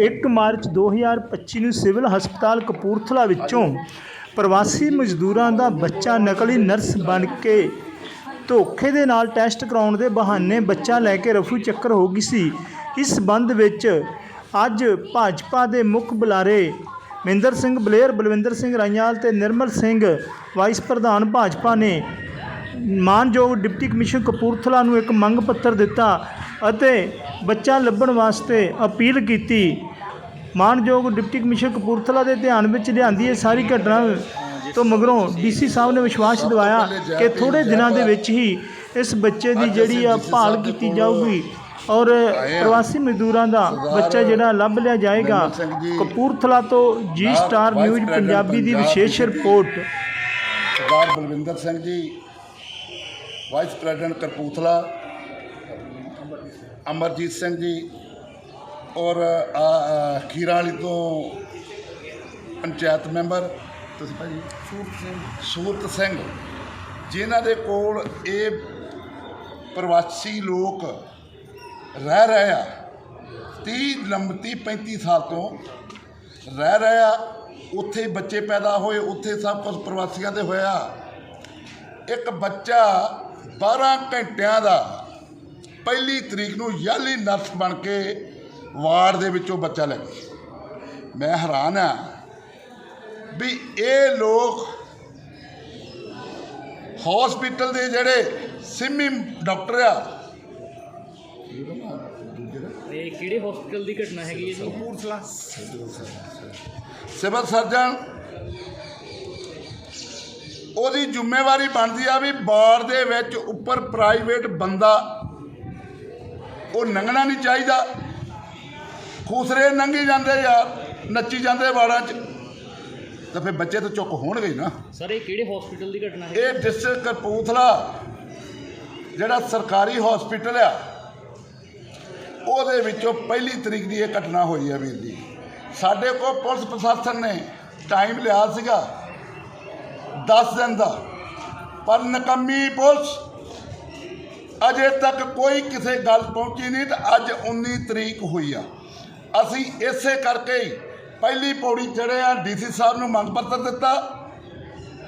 1 March 2025 ਨੂੰ civil ਹਸਪਤਾਲ ਕਪੂਰਥਲਾ ਵਿੱਚੋਂ ਪ੍ਰਵਾਸੀ ਮਜ਼ਦੂਰਾਂ ਦਾ ਬੱਚਾ ਨਕਲੀ ਨਰਸ ਬਣ ਕੇ ਧੋਖੇ ਦੇ ਨਾਲ ਟੈਸਟ ਕਰਾਉਣ ਦੇ ਬਹਾਨੇ ਬੱਚਾ ਲੈ ਕੇ ਰਫੂ ਚੱਕਰ ਹੋ ਗਈ ਸੀ। ਇਸ ਸੰਬੰਧ ਵਿੱਚ ਅੱਜ ਭਾਜਪਾ ਦੇ ਮੁੱਖ ਬੁਲਾਰੇ ਮਹਿੰਦਰ ਸਿੰਘ ਬਲੇਅਰ, ਬਲਵਿੰਦਰ ਸਿੰਘ ਰਾਈਆਲ ਤੇ ਨਿਰਮਲ ਸਿੰਘ, ਵਾਈਸ ਪ੍ਰਧਾਨ ਭਾਜਪਾ ਨੇ ਮਾਨਯੋਗ ਡਿਪਟੀ ਕਮਿਸ਼ਨਰ ਕਪੂਰਥਲਾ ਨੂੰ ਇੱਕ ਮੰਗ ਪੱਤਰ ਦਿੱਤਾ। ਅਤੇ ਬੱਚਾ ਲੱਭਣ ਵਾਸਤੇ ਅਪੀਲ ਕੀਤੀ। ਮਾਨਯੋਗ ਡਿਪਟੀ ਕਮਿਸ਼ਨਰ ਕਪੂਰਥਲਾ ਦੇ ਧਿਆਨ ਵਿੱਚ ਲਿਆਂਦੀ ਇਹ ਸਾਰੀ ਘਟਨਾ ਤੋਂ ਮਗਰੋਂ ਡੀਸੀ ਸਾਹਿਬ ਨੇ ਵਿਸ਼ਵਾਸ ਦਿਵਾਇਆ ਕਿ ਥੋੜੇ ਦਿਨਾਂ ਦੇ ਵਿੱਚ ਹੀ ਇਸ ਬੱਚੇ ਦੀ ਜਿਹੜੀ ਆ ਭਾਲ ਕੀਤੀ ਜਾਊਗੀ ਔਰ ਪ੍ਰਵਾਸੀ ਮਜ਼ਦੂਰਾਂ ਦਾ ਬੱਚਾ ਜਿਹੜਾ ਲੱਭ ਲਿਆ ਜਾਏਗਾ। ਕਪੂਰਥਲਾ ਤੋਂ ਜੀ ਸਟਾਰ ਨਿਊਜ਼ ਪੰਜਾਬੀ ਦੀ ਵਿਸ਼ੇਸ਼ ਰਿਪੋਰਟ। ਸਰਦਾਰ ਬਲਵਿੰਦਰ ਸਿੰਘ ਜੀ, ਵਾਈਸ ਪ੍ਰੈਜ਼ੀਡੈਂਟ ਕਪੂਰਥਲਾ ਅਮਰਜੀਤ ਸਿੰਘ ਜੀ ਔਰ ਖੀਰਾਂ ਵਾਲੀ ਤੋਂ ਪੰਚਾਇਤ ਮੈਂਬਰ ਤੁਸੀਂ ਭਾਜੀ? ਸੂਰਤ ਸਿੰਘ। ਸੂਰਤ ਸਿੰਘ। ਜਿਨ੍ਹਾਂ ਦੇ ਕੋਲ ਇਹ ਪ੍ਰਵਾਸੀ ਲੋਕ ਰਹਿ ਰਹੇ ਆ 30 ਲੰਬਤੀ 35 ਸਾਲ ਤੋਂ ਰਹਿ ਰਹੇ ਆ ਉੱਥੇ ਬੱਚੇ ਪੈਦਾ ਹੋਏ ਉੱਥੇ ਸਭ ਕੁਝ ਪ੍ਰਵਾਸੀਆਂ ਦੇ ਹੋਇਆ। ਇੱਕ ਬੱਚਾ 12 ਘੰਟਿਆਂ ਦਾ ਪਹਿਲੀ ਤਰੀਕ ਨੂੰ ਯਾਲੀ ਨਰਸ ਬਣ ਕੇ ਵਾਰਡ ਦੇ ਵਿੱਚੋਂ ਬੱਚਾ ਲੈ ਗਈ। ਮੈਂ ਹੈਰਾਨ ਆ ਵੀ ਇਹ ਲੋਕ ਹਸਪੀਟਲ ਦੇ ਜਿਹੜੇ ਸਿਮੀ ਡਾਕਟਰ ਆ ਇਹ ਕਿਹੜੇ ਹਸਪੀਟਲ ਦੀ ਘਟਨਾ ਹੈਗੀ ਹੈ ਜੀ? Civil surgeon. ਉਹਦੀ ਜ਼ਿੰਮੇਵਾਰੀ ਬਣਦੀ ਆ ਵੀ ਬਾਰ ਦੇ ਵਿੱਚ ਉੱਪਰ ਪ੍ਰਾਈਵੇਟ ਬੰਦਾ ਉਹ ਲੰਘਣਾ ਨਹੀਂ ਚਾਹੀਦਾ। ਖੂਸਰੇ ਲੰਘੀ ਜਾਂਦੇ ਯਾਰ ਨੱਚੀ ਜਾਂਦੇ ਵਾੜਾਂ 'ਚ। ਤਾਂ ਫਿਰ ਬੱਚੇ ਤਾਂ ਚੁੱਕ ਹੋਣਗੇ ਨਾ। ਸਰ ਇਹ ਕਿਹੜੇ ਹਸਪੀਟਲ ਦੀ ਘਟਨਾ ਹੈ? ਇਹ ਡਿਸਟ੍ਰਿਕਟ ਕਪੂਰਥਲਾ ਜਿਹੜਾ ਸਰਕਾਰੀ ਹਸਪੀਟਲ ਆ ਉਹਦੇ ਵਿੱਚੋਂ ਪਹਿਲੀ ਤਰੀਕ ਦੀ ਇਹ ਘਟਨਾ ਹੋਈ ਹੈ ਵੀਰ ਜੀ। ਸਾਡੇ ਕੋਲ ਪੁਲਿਸ ਪ੍ਰਸ਼ਾਸਨ ਨੇ ਟਾਈਮ ਲਿਆ ਸੀਗਾ 10 ਦਿਨ ਦਾ। ਪਰ ਨਕੰਮੀ ਪੁਲਿਸ ਅਜੇ ਤੱਕ ਕੋਈ ਕਿਸੇ ਗੱਲ ਪਹੁੰਚੀ ਨਹੀਂ ਤੇ ਅੱਜ 19 ਤਰੀਕ ਹੋਈ ਆ। ਅਸੀਂ ਇਸੇ ਕਰਕੇ ਹੀ ਪਹਿਲੀ ਪੌੜੀ ਚੜ੍ਹੇ ਆ ਡੀਸੀ ਸਾਹਿਬ ਨੂੰ ਮੰਗ ਪੱਤਰ ਦਿੱਤਾ।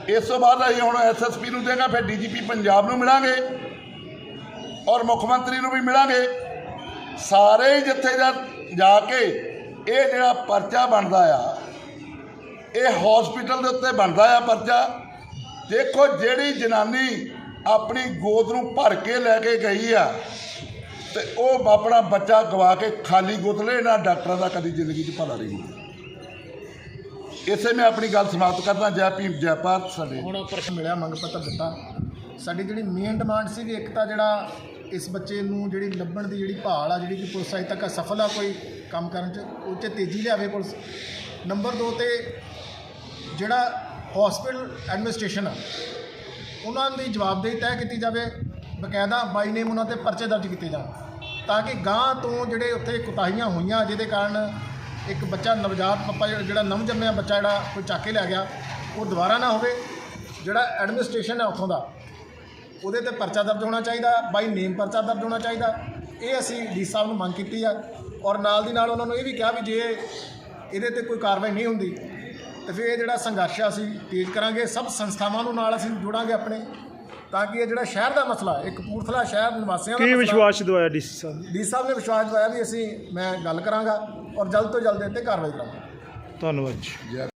ਇਸ ਤੋਂ ਬਾਅਦ ਅਸੀਂ ਹੁਣ ਐਸਐਸਪੀ ਨੂੰ ਦੇਗਾ ਫਿਰ ਡੀਜੀਪੀ ਪੰਜਾਬ ਨੂੰ ਮਿਲਾਂਗੇ ਔਰ ਮੁੱਖ ਮੰਤਰੀ ਨੂੰ ਵੀ ਮਿਲਾਂਗੇ। ਸਾਰੇ ਹੀ ਜਿੱਥੇ ਜਾ ਜਾ ਕੇ ਇਹ ਜਿਹੜਾ ਪਰਚਾ ਬਣਦਾ ਆ, ਇਹ ਹਸਪੀਟਲ ਦੇ ਉੱਤੇ ਬਣਦਾ ਆ ਪਰਚਾ। ਦੇਖੋ ਜਿਹੜੀ ਜਨਾਨੀ ਆਪਣੀ ਗੋਦ ਨੂੰ ਭਰ ਕੇ ਲੈ ਕੇ ਗਈ ਆ। ਤੇ ਉਹ ਆਪਣਾ ਬੱਚਾ ਗਵਾ ਕੇ ਖਾਲੀ ਗੁੱਤਲੇ ਇਹਨਾਂ ਡਾਕਟਰਾਂ ਦਾ ਕਦੀ ਜ਼ਿੰਦਗੀ 'ਚ ਭਲਾ ਨਹੀਂ ਹੁੰਦਾ। ਇਸੇ ਮੈਂ ਆਪਣੀ ਗੱਲ ਸਮਾਪਤ ਕਰਦਾ, ਜੈ ਭੀਮ, ਜੈ ਭਾਰਤ ਸਾਡੇ। ਹੁਣ ਪ੍ਰਸ਼- ਮਿਲਿਆ, ਮੰਗ ਪੱਤਰ ਦਿੱਤਾ। ਸਾਡੀ ਜਿਹੜੀ ਮੇਨ ਡਿਮਾਂਡ ਸੀ ਇੱਕ ਤਾਂ ਜਿਹੜਾ ਇਸ ਬੱਚੇ ਨੂੰ ਜਿਹੜੀ ਲੱਭਣ ਦੀ ਜਿਹੜੀ ਭਾਲ ਆ, ਜਿਹੜੀ ਕਿ ਪੁਲਿਸ ਅਜੇ ਤੱਕ ਅਸਫਲ ਆ ਕੋਈ ਕੰਮ ਕਰਨ ਚ, ਉਹ 'ਚ ਤੇਜ਼ੀ ਲਿਆਵੇ ਪੁਲਿਸ। ਨੰਬਰ 2 ਤੇ ਜਿਹੜਾ ਹਸਪੀਟਲ ਐਡਮਿਨਿਸਟ੍ਰੇਸ਼ਨ ਆ ਉਹਨਾਂ ਦੀ ਜਵਾਬਦੇਹੀ ਤੈਅ ਕੀਤੀ ਜਾਵੇ, ਬਕਾਇਦਾ ਬਾਈ ਨੇਮ ਉਹਨਾਂ ਤੇ ਪਰਚੇ ਦਰਜ ਕੀਤੇ ਜਾਣ, ਤਾਂ ਕਿ ਗਾਂ ਤੋਂ ਜਿਹੜੇ ਉੱਥੇ ਕੁਤਾਹੀਆਂ ਹੋਈਆਂ, ਜਿਹਦੇ ਕਾਰਨ ਇੱਕ ਬੱਚਾ ਨਵਜਾਤ ਪੱਪਾ ਜਿਹੜਾ- ਨਵ ਜੰਮਿਆ ਬੱਚਾ ਜਿਹੜਾ ਕੋਈ ਚੱਕ ਕੇ ਲੈ ਗਿਆ, ਉਹ ਦੁਬਾਰਾ ਨਾ ਹੋਵੇ, ਜਿਹੜਾ ਐਡਮਿਨਿਸਟ੍ਰੇਸ਼ਨ ਹੈ ਉੱਥੋਂ ਦਾ, ਉਹਦੇ ਤੇ ਪਰਚਾ ਦਰਜ ਹੋਣਾ ਚਾਹੀਦਾ, ਬਾਈ ਨੇਮ ਪਰਚਾ ਦਰਜ ਹੋਣਾ ਚਾਹੀਦਾ, ਇਹ ਅਸੀਂ ਡੀ ਸਾਹਿਬ ਨੂੰ ਮੰਗ ਕੀਤੀ ਆ, ਔਰ ਨਾਲ ਦੀ ਨਾਲ ਉਹਨਾਂ ਨੂੰ ਇਹ ਵੀ ਕਿਹਾ ਵੀ ਜੇ ਇਹਦੇ ਤੇ ਕੋਈ ਕਾਰਵਾਈ ਨਹੀਂ ਹੁੰਦੀ ਤੇ ਫਿਰ ਇਹ ਜਿਹੜਾ ਸੰਘਰਸ਼ ਆ ਅਸੀਂ ਤੇਜ਼ ਕਰਾਂਗੇ ਸਭ ਸੰਸਥਾਵਾਂ ਨੂੰ ਨਾਲ ਅਸੀਂ ਜੋੜਾਂਗੇ ਆਪਣੇ ਤਾਂ ਕਿ ਇਹ ਜਿਹੜਾ ਸ਼ਹਿਰ ਦਾ ਮਸਲਾ ਇਹ ਕਪੂਰਥਲਾ ਸ਼ਹਿਰ ਨਿਵਾਸੀਆਂ ਦਾ ਕੀ ਵਿਸ਼ਵਾਸ ਦਵਾਇਆ ਡੀਸੀ ਸਾਹਿਬ ਨੇ? ਡੀ ਸਾਹਿਬ ਨੇ ਵਿਸ਼ਵਾਸ ਦਿਵਾਇਆ ਵੀ ਅਸੀਂ ਮੈਂ ਗੱਲ ਕਰਾਂਗਾ ਔਰ ਜਲਦ ਤੋਂ ਜਲਦ ਇਹ ਤੇ ਕਾਰਵਾਈ ਕਰਾਂਗਾ। ਧੰਨਵਾਦ ਜੈ।